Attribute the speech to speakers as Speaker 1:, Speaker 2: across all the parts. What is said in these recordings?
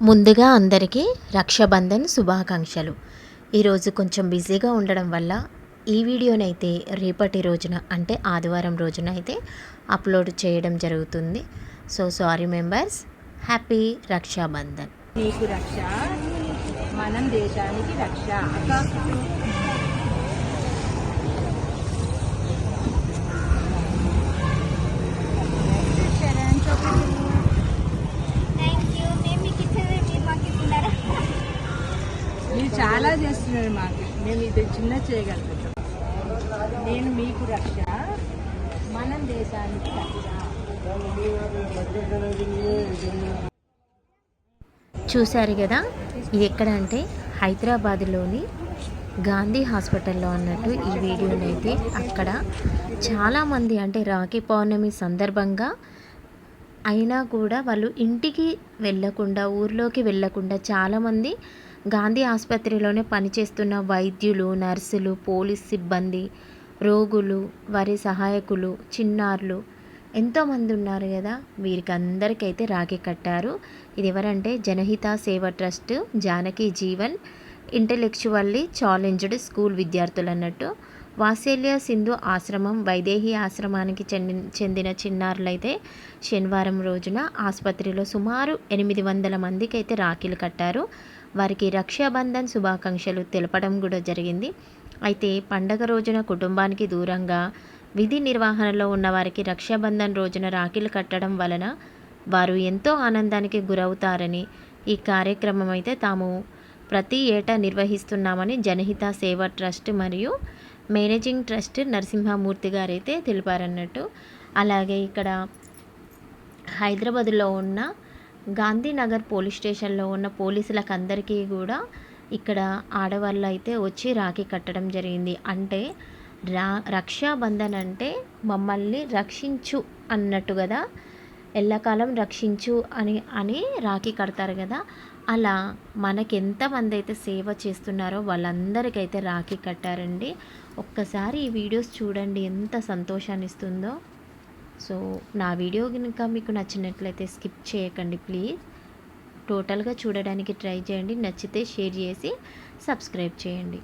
Speaker 1: ముందుగా అందరికీ రక్షాబంధన్ శుభాకాంక్షలు. ఈరోజు కొంచెం బిజీగా ఉండడం వల్ల ఈ వీడియోనైతే రేపటి రోజున అంటే ఆదివారం రోజున అయితే అప్లోడ్ చేయడం జరుగుతుంది. So sorry members happy Rakshabandhan.
Speaker 2: నీకు రక్ష మనం దేశానికి రక్ష
Speaker 3: థ్యాంక్ యూ మేము మీకు ఇచ్చేది మీరు మాకు ఇస్తున్నారా
Speaker 2: మీరు చాలా చేస్తున్నారు మాకు. మేము ఇది చిన్న చేయగలుగుతాం. నేను మీకు రక్ష మనం దేశానికి రక్ష.
Speaker 1: చూశారు కదా? ఇది ఎక్కడ అంటే హైదరాబాద్లోని గాంధీ హాస్పిటల్లో అన్నట్టు ఈ వీడియోనైతే అక్కడ చాలామంది అంటే రాఖీ పౌర్ణమి సందర్భంగా అయినా కూడా వాళ్ళు ఇంటికి వెళ్ళకుండా ఊర్లోకి వెళ్ళకుండా చాలామంది గాంధీ ఆసుపత్రిలోనే పనిచేస్తున్న వైద్యులు నర్సులు పోలీస్ సిబ్బంది రోగులు వారి సహాయకులు చిన్నారులు ఎంతోమంది ఉన్నారు కదా. వీరికి అందరికైతే రాఖీ కట్టారు. ఇది ఎవరంటే Janahita Seva trust Janaki Jeevan intellectually challenged school విద్యార్థులు అన్నట్టు. వాత్సల్య సింధు ఆశ్రమం వైదేహి ఆశ్రమానికి చెందిన చెందిన చిన్నారులైతే శనివారం రోజున ఆసుపత్రిలో సుమారు ఎనిమిది వందల మందికి అయితే రాఖీలు కట్టారు. వారికి రక్షాబంధన్ శుభాకాంక్షలు తెలపడం కూడా జరిగింది. అయితే పండగ రోజున కుటుంబానికి దూరంగా విధి నిర్వహణలో ఉన్న వారికి రక్షాబంధన్ రోజున రాఖీలు కట్టడం వలన వారు ఎంతో ఆనందానికి గురవుతారని ఈ కార్యక్రమం అయితే తాము ప్రతి ఏటా నిర్వహిస్తున్నామని జనహిత సేవ ట్రస్ట్ మరియు మేనేజింగ్ ట్రస్ట్ నరసింహమూర్తి గారైతే తెలిపారన్నట్టు. అలాగే ఇక్కడ హైదరాబాద్లో ఉన్న గాంధీనగర్ పోలీస్ స్టేషన్లో ఉన్న పోలీసులకు అందరికీ కూడా ఇక్కడ ఆడవాళ్ళు అయితే వచ్చి రాఖీ కట్టడం జరిగింది. అంటే రా రక్షాబంధన్ అంటే మమ్మల్ని రక్షించు అన్నట్టు కదా? ఎల్లకాలం రక్షించు అని అని రాఖీ కడతారు కదా? అలా మనకెంతమంది అయితే సేవ చేస్తున్నారో వాళ్ళందరికైతే రాఖీ కట్టారండి. ఒక్కసారి ఈ వీడియోస్ చూడండి ఎంత సంతోషాన్ని ఇస్తుందో సో నా వీడియో కనుక మీకు నచ్చినట్లయితే స్కిప్ చేయకండి ప్లీజ్ టోటల్గా చూడడానికి ట్రై చేయండి నచ్చితే షేర్ చేసి సబ్స్క్రైబ్ చేయండి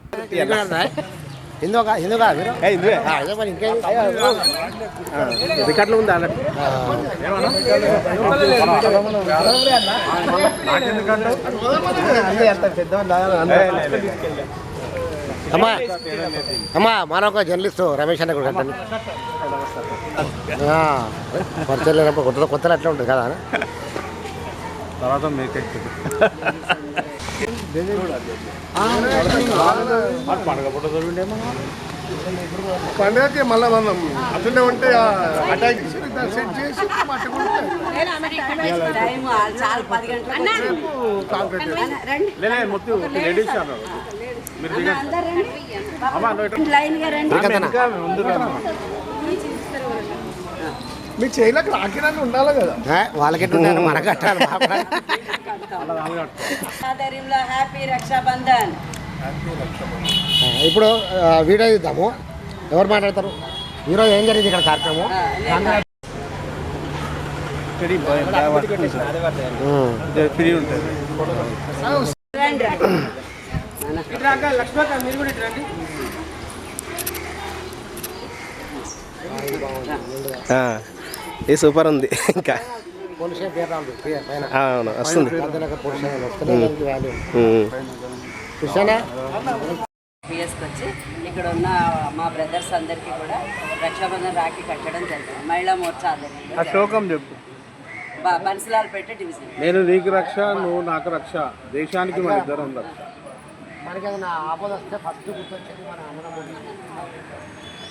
Speaker 4: హిందూగా
Speaker 5: ఉందా
Speaker 4: అమ్మా. అమ్మా మరొక జర్నలిస్ట్ రమేష్ అన్న కూడా పరిచయం లేనప్పుడు కొత్త కొత్తలో అట్లా ఉంటుంది కదా
Speaker 5: తర్వాత
Speaker 6: పండుగకి మళ్ళీ మనం అట్లనే ఉంటే అటాక్ సెట్ చేసి
Speaker 5: మొత్తం లేడీస్ అన్నారు
Speaker 6: మీ చేయలకు రాకినాన్ని ఉండాలి కదా.
Speaker 4: ఏ, వాళ్ళకెట్టుంటారు మనకు కట్టాలి ఇప్పుడు వీడియో ఇద్దాము ఎవరు మాట్లాడతారు? ఈరోజు ఏం జరిగింది ఇక్కడ కార్యక్రమం?
Speaker 5: ఇక్కడ ఈ ఇది
Speaker 7: సూపర్ ఉంది ఇంకా. అవును వస్తుంది.
Speaker 2: పిఎస్కి వచ్చి ఇక్కడ ఉన్న మా బ్రదర్స్ అందరికీ కూడా రక్షాబంధన్ రాఖీ కట్టడం జరిగింది. మహిళా మోర్చా
Speaker 5: శ్లోకం చెప్పు.
Speaker 2: బ- బన్సిలాల్ పెట్టే డివిజన్.
Speaker 5: నేను నీకు రక్ష నువ్వు నాకు రక్ష. దేశానికి మన ఇద్దరం రక్ష.
Speaker 4: మనకి ఏదైనా ఆపద వస్తే ఫస్ట్ గుర్తొచ్చేది మన అన్నదమ్ముడు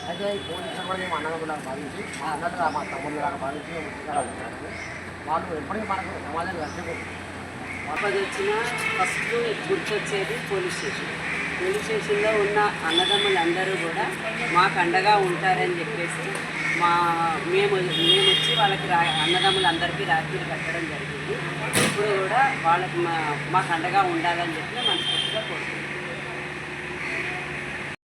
Speaker 4: అయితే ఈ పోలీసులు కూడా మేము అన్నదమ్ములాగా భావించి మా అన్నట్టు మా తమ్ముళ్ళలాగా భావించి మేము ముందుకెళ్ళాలి. వాళ్ళు ఎప్పటికీ మనకు సమాజం రక్షించారు
Speaker 2: ఆపద వచ్చిన ఫస్ట్ గుర్తొచ్చేది పోలీస్ స్టేషన్. పోలీస్ స్టేషన్లో ఉన్న అన్నదమ్ములందరూ కూడా మాకు అండగా ఉంటారని చెప్పేసి మా మేము మేము వచ్చి వాళ్ళకి రా అన్నదమ్ములందరికీ రాఖీలు కట్టడం జరిగింది. ఇప్పుడు కూడా వాళ్ళకి మా మాకు అండగా ఉండాలని చెప్పి మనస్ఫూర్తిగా కోరుకుంటున్నాం.